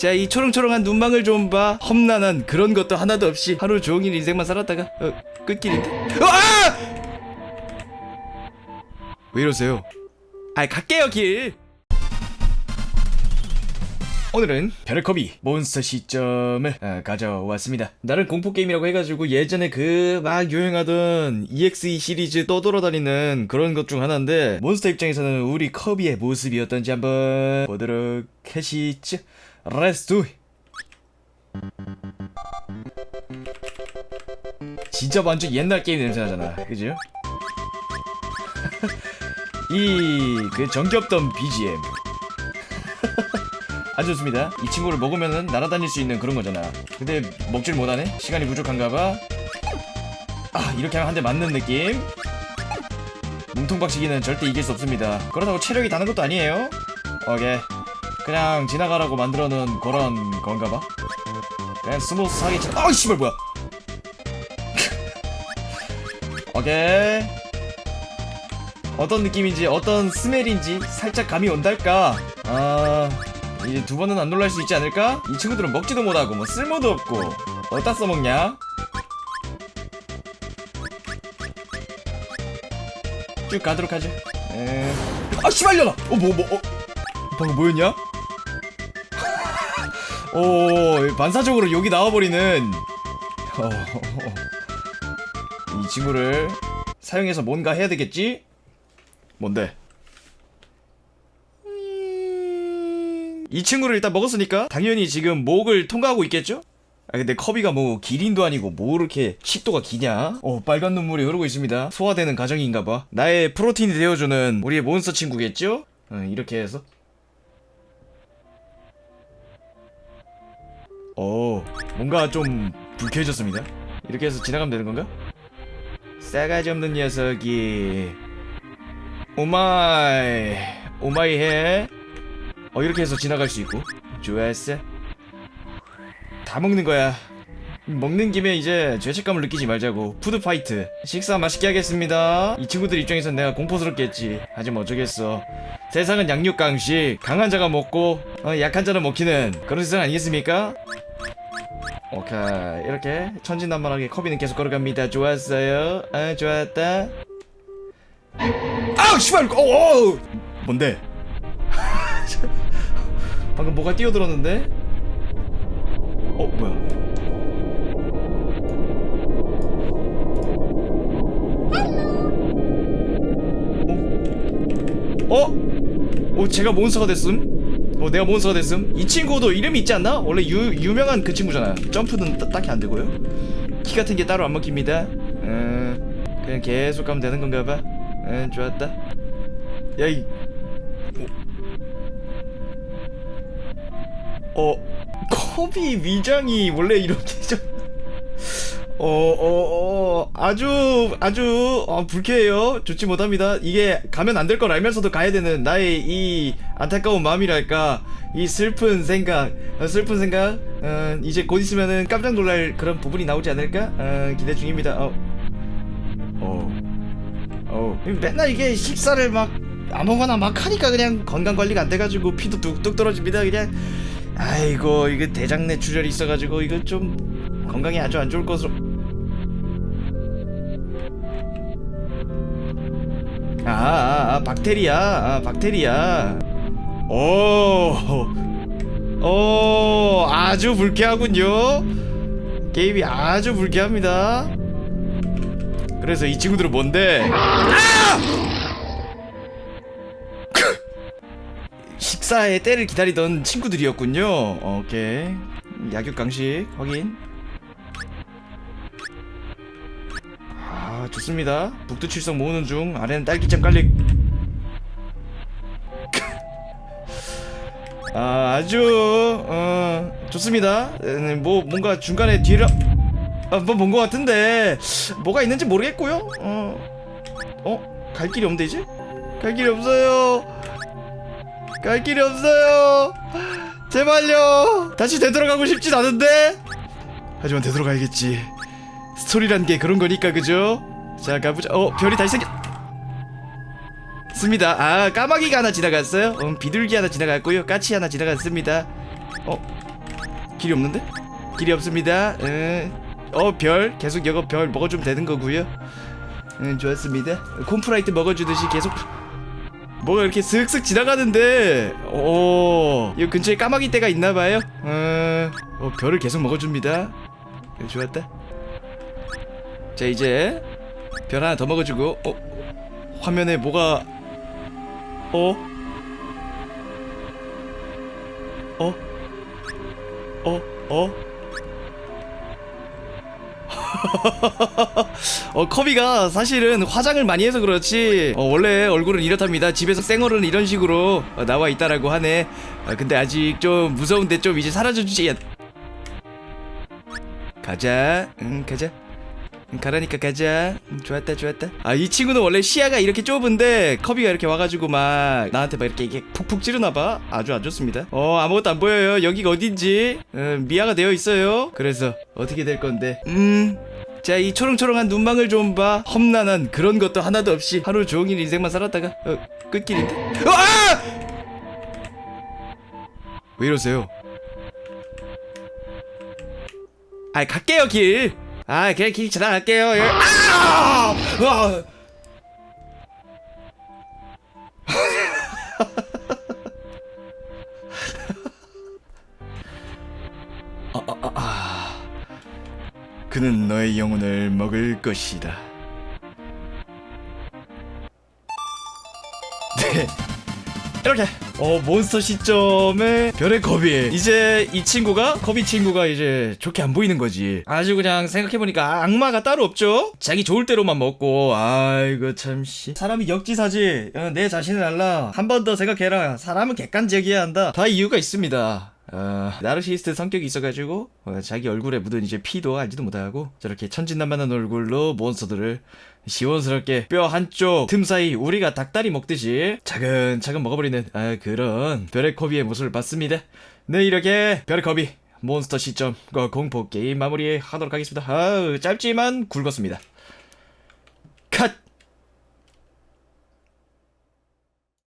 자, 이 초롱초롱한 눈망울 좀 봐. 험난한 그런 것도 하나도 없이 하루 종일 인생만 살았다가 어, 끝길인데. 어, 아! 왜 이러세요? 아, 갈게요 길. 오늘은 별컵이 몬스터 시점을 아, 가져왔습니다. 나름 공포 게임이라고 해가지고 예전에 그 막 유행하던 EXE 시리즈 떠돌아다니는 그런 것 중 하나인데 몬스터 입장에서는 우리 커비의 모습이었던지 한번 보도록 하시죠. Let's do. 진짜 완전 옛날 게임 냄새 나잖아, 그죠? 이 그 정겹던 BGM. 아주 좋습니다. 이 친구를 먹으면은 날아다닐 수 있는 그런 거잖아. 근데 먹질 못하네? 시간이 부족한가 봐. 아, 이렇게 하면 한 대 맞는 느낌? 몸통박치기는 절대 이길 수 없습니다. 그렇다고 체력이 다는 것도 아니에요. 오케이. 그냥 지나가라고 만들어 놓은 그런 건가 봐. 그냥 스무스하게 지 아이 씨발 뭐야. 오케이. 어떤 느낌인지 어떤 스멜인지 살짝 감이 온달까. 아 이제 두 번은 안 놀랄 수 있지 않을까? 이 친구들은 먹지도 못하고 뭐 쓸모도 없고 어디다 써먹냐? 쭉 가도록 하죠. 에... 아 씨발려라. 어 뭐 뭐 어? 방금 뭐였냐? 오 반사적으로 여기 나와버리는 어, 이 친구를 사용해서 뭔가 해야 되겠지? 뭔데? 이 친구를 일단 먹었으니까 당연히 지금 목을 통과하고 있겠죠? 아 근데 커비가 뭐 기린도 아니고 뭐 이렇게 식도가 기냐? 어 빨간 눈물이 흐르고 있습니다 소화되는 과정인가봐 나의 프로틴이 되어주는 우리의 몬스터 친구겠죠? 어, 이렇게 해서 어 뭔가 좀 불쾌해졌습니다 이렇게 해서 지나가면 되는 건가? 싸가지 없는 녀석이 오마이 오마이 해 어, 이렇게 해서 지나갈 수 있고. 좋았어. 다 먹는 거야. 먹는 김에 이제 죄책감을 느끼지 말자고. 푸드 파이트. 식사 맛있게 하겠습니다. 이 친구들 입장에선 내가 공포스럽겠지. 하지만 어쩌겠어. 세상은 양육강식. 강한 자가 먹고, 어, 약한 자는 먹히는 그런 세상 아니겠습니까? 오케이. 이렇게 천진난만하게 커비는 계속 걸어갑니다. 좋았어요. 아, 좋았다. 아우, 씨발! 어, 어! 뭔데? 방금 뭐가 뛰어들었는데? 어 뭐야? 어? 어? 어 제가 몬스터가 됐음? 어 내가 몬스터가 됐음? 이 친구도 이름이 있지 않나? 원래 유, 유명한 그 친구잖아 점프는 따, 딱히 안 되고요 키 같은 게 따로 안 먹힙니다 음, 그냥 계속 가면 되는 건가 봐 음, 좋았다 야이 어 커비 위장이 원래 이렇게 좀 어, 어, 어, 아주, 아주, 어, 불쾌해요. 좋지 못합니다. 이게 가면 안 될 걸 알면서도 가야 되는 나의 이 안타까운 마음이랄까. 이 슬픈 생각, 어, 슬픈 생각, 어, 이제 곧 있으면은 깜짝 놀랄 그런 부분이 나오지 않을까? 어, 기대 중입니다. 어, 어, 어. 맨날 이게 식사를 막 아무거나 막 하니까 그냥 건강 관리가 안 돼가지고 피도 뚝뚝 떨어집니다. 그냥. 아이고 이거 대장 내출혈이 있어가지고 이거 좀 건강에 아주 안 좋을 것으로. 아, 아, 아 박테리아 아, 박테리아. 오, 오 아주 불쾌하군요. 게임이 아주 불쾌합니다. 그래서 이 친구들은 뭔데 식사의 때를 기다리던 친구들이었군요. 오케이. 약육 강식 확인. 아 좋습니다. 북두칠성 모으는 중 아래는 딸기잼 깔릭. 아 아주 어 좋습니다. 음, 뭐 뭔가 중간에 뒤를 한번 본 것 같은데 뭐가 있는지 모르겠고요. 어 어 갈 길이 없는데 이제 갈 길이 없어요. 갈 길이 없어요. 제발요. 다시 되돌아가고 싶진 않은데. 하지만 되돌아가야겠지. 스토리란 게 그런 거니까 그죠? 자 가보자. 어 별이 다시 생겼. 습니다. 아 까마귀가 하나 지나갔어요. 음, 비둘기 하나 지나갔고요. 까치 하나 지나갔습니다. 어 길이 없는데? 길이 없습니다. 어, 별 계속 이거 별 먹어주면 되는 거고요. 응, 좋았습니다. 콤프라이트 먹어주듯이 계속 뭐가 이렇게 슥슥 지나가는데, 오, 이 근처에 까마귀 떼가 있나봐요. 어, 어, 별을 계속 먹어줍니다. 네, 좋았다. 자 이제 별 하나 더 먹어주고, 어, 화면에 뭐가, 어, 어, 어, 어. 어 커비가 사실은 화장을 많이 해서 그렇지 어, 원래 얼굴은 이렇답니다. 집에서 생얼은 이런 식으로 어, 나와 있다라고 하네. 어, 근데 아직 좀 무서운데 좀 이제 사라져주지 가자. 응 가자. 응, 가라니까 가자. 응, 좋았다 좋았다. 아 이 친구는 원래 시야가 이렇게 좁은데 커비가 이렇게 와가지고 막 나한테 막 이렇게, 이게 푹푹 찌르나봐. 아주 안 좋습니다. 어 아무것도 안 보여요. 여기가 어딘지. 음, 미아가 되어 있어요. 그래서 어떻게 될 건데? 음 자, 이 초롱초롱한 눈망울 좀 봐. 험난한 그런 것도 하나도 없이 하루 종일 인생만 살았다가 어, 끝길인데. 어, 아! 왜 이러세요? 아, 갈게요 길. 아, 그냥 길 지나갈게요. 예. 아! 아! 아, 아, 아, 아. 그는 너의 영혼을 먹을 것이다. 네. 이렇게. 어 몬스터 시점에 별의 겁이. 이제 이 친구가 겁이 친구가 이제 좋게 안 보이는 거지. 아주 그냥 생각해보니까 악마가 따로 없죠? 자기 좋을 대로만 먹고. 아이고 참씨. 사람이 역지사지. 어, 내 자신을 알라. 한 번 더 생각해라. 사람은 객관적이어야 한다. 다 이유가 있습니다 어, 나르시스트 성격이 있어가지고 어, 자기 얼굴에 묻은 이제 피도 알지도 못하고 저렇게 천진난만한 얼굴로 몬스터들을 시원스럽게 뼈 한쪽 틈 사이 우리가 닭다리 먹듯이 차근차근 먹어버리는 아, 그런 커비의 모습을 봤습니다. 네 이렇게 커비 몬스터 시점 공포 게임 마무리하도록 하겠습니다. 아, 짧지만 굵었습니다.